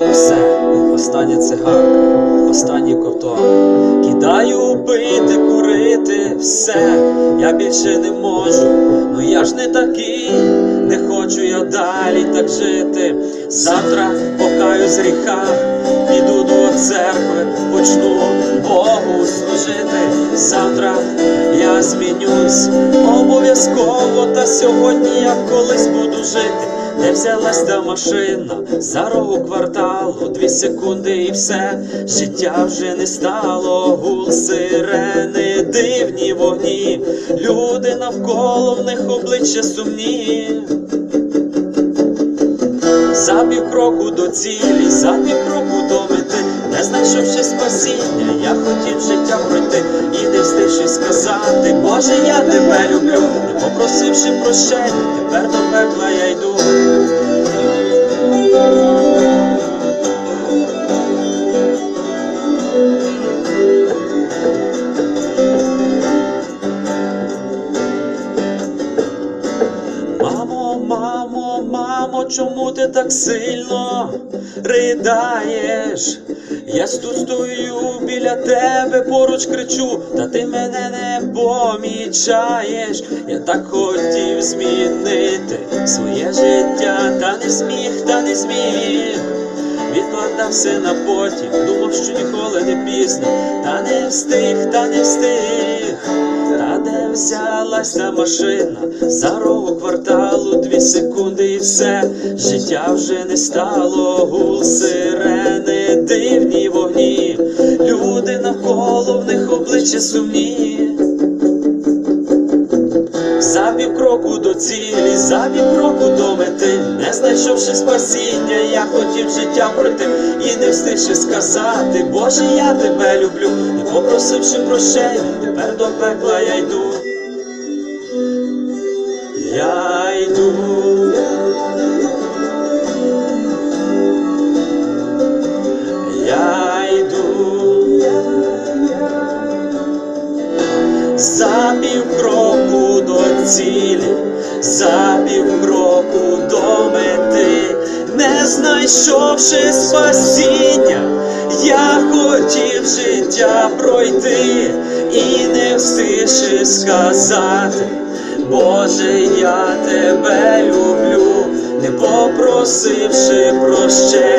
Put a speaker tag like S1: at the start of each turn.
S1: Все, остання цигарка, останній ковток. Кидаю пити, курити, все, я більше не можу. Ну я ж не такий, не хочу я далі так жити. Завтра покаю з гріха, піду до церкви, почну Богу служити. Завтра я змінюсь обов'язково, та сьогодні я колись буду жити. Не взялась та машина за рогу кварталу, дві секунди і все, життя вже не стало, гул сирени, дивні вогні, люди навколо в них обличчя сумні. За півкроку до цілі, за півкроку до мети, не знайшовши спасіння, я хотів життя пройти. І не встигши сказати, Боже, я тебе люблю, не попросивши прощення, тепер до пекла я йду. Мамо, чому ти так сильно ридаєш? Я тут стою біля тебе, поруч кричу, та ти мене не помічаєш. Я так хотів змінити своє життя, та не зміг, та не зміг. Відкладав все на потім, думав, що ніколи не пізно, та не встиг, та не встиг. Взялась та машина. За рогу кварталу, дві секунди і все, життя вже не стало, гул сирени, дивні вогні, люди навколо в них обличчя сумні. За півкроку до цілі, за півкроку до мети, не знайшовши спасіння, я хотів життя пройти. І не встигши сказати, Боже, я тебе люблю, не попросивши прощення, тепер до пекла я йду. Я йду. Я йду. За півкроку до цілі, за півкроку до мети, не знайшовши спасіння, я хотів життя пройти і не встигши сказати, Боже, я тебе люблю, не попросивши прощення,